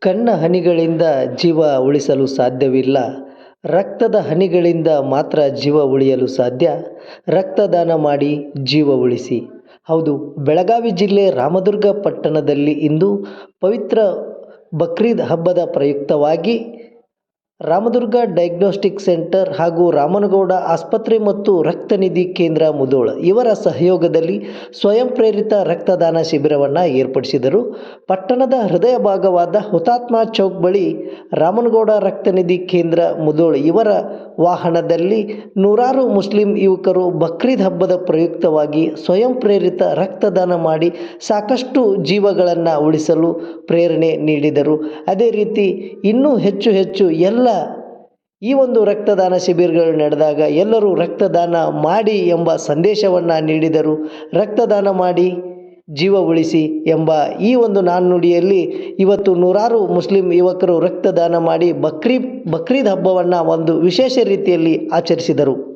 ಕಣ್ಣ ಹನಿಗಳಿಂದ ಜೀವ ಉಳಿಸಲು ಸಾಧ್ಯವಿಲ್ಲ. ರಕ್ತದ ಹನಿಗಳಿಂದ ಮಾತ್ರ ಜೀವ ಉಳಿಯಲು ಸಾಧ್ಯ. ರಕ್ತದಾನ ಮಾಡಿ ಜೀವ ಉಳಿಸಿ. ಹೌದು, ಬೆಳಗಾವಿ ಜಿಲ್ಲೆ ರಾಮದುರ್ಗ ಪಟ್ಟಣದಲ್ಲಿ ಇಂದು ಪವಿತ್ರ ಬಕ್ರೀದ್ ಹಬ್ಬದ ಪ್ರಯುಕ್ತವಾಗಿ ರಾಮದುರ್ಗ ಡಯಾಗ್ನೋಸ್ಟಿಕ್ ಸೆಂಟರ್ ಹಾಗೂ ರಾಮನಗೌಡ ಆಸ್ಪತ್ರೆ ಮತ್ತು ರಕ್ತನಿಧಿ ಕೇಂದ್ರ ಮುಧೋಳ ಇವರ ಸಹಯೋಗದಲ್ಲಿ ಸ್ವಯಂ ಪ್ರೇರಿತ ರಕ್ತದಾನ ಶಿಬಿರವನ್ನು ಏರ್ಪಡಿಸಿದರು. ಪಟ್ಟಣದ ಹೃದಯ ಭಾಗವಾದ ಹುತಾತ್ಮ ಚೌಕ್ ಬಳಿ ರಾಮನಗೌಡ ರಕ್ತನಿಧಿ ಕೇಂದ್ರ ಮುಧೋಳ ಇವರ ವಾಹನದಲ್ಲಿ ನೂರಾರು ಮುಸ್ಲಿಂ ಯುವಕರು ಬಕ್ರೀದ್ ಹಬ್ಬದ ಪ್ರಯುಕ್ತವಾಗಿ ಸ್ವಯಂ ಪ್ರೇರಿತ ರಕ್ತದಾನ ಮಾಡಿ ಸಾಕಷ್ಟು ಜೀವಗಳನ್ನು ಉಳಿಸಲು ಪ್ರೇರಣೆ ನೀಡಿದರು. ಅದೇ ರೀತಿ ಇನ್ನೂ ಹೆಚ್ಚು ಹೆಚ್ಚು ಎಲ್ಲ ಈ ಒಂದು ರಕ್ತದಾನ ಶಿಬಿರಗಳು ನಡೆದಾಗ ಎಲ್ಲರೂ ರಕ್ತದಾನ ಮಾಡಿ ಎಂಬ ಸಂದೇಶವನ್ನು ನೀಡಿದರು. ರಕ್ತದಾನ ಮಾಡಿ ಜೀವ ಉಳಿಸಿ ಎಂಬ ಈ ಒಂದು ನಾಣ್ಣುಡಿಯಲ್ಲಿ ಇವತ್ತು ನೂರಾರು ಮುಸ್ಲಿಂ ಯುವಕರು ರಕ್ತದಾನ ಮಾಡಿ ಬಕ್ರೀದ್ ಬಕ್ರೀದ್ ಹಬ್ಬವನ್ನು ಒಂದು ವಿಶೇಷ ರೀತಿಯಲ್ಲಿ ಆಚರಿಸಿದರು.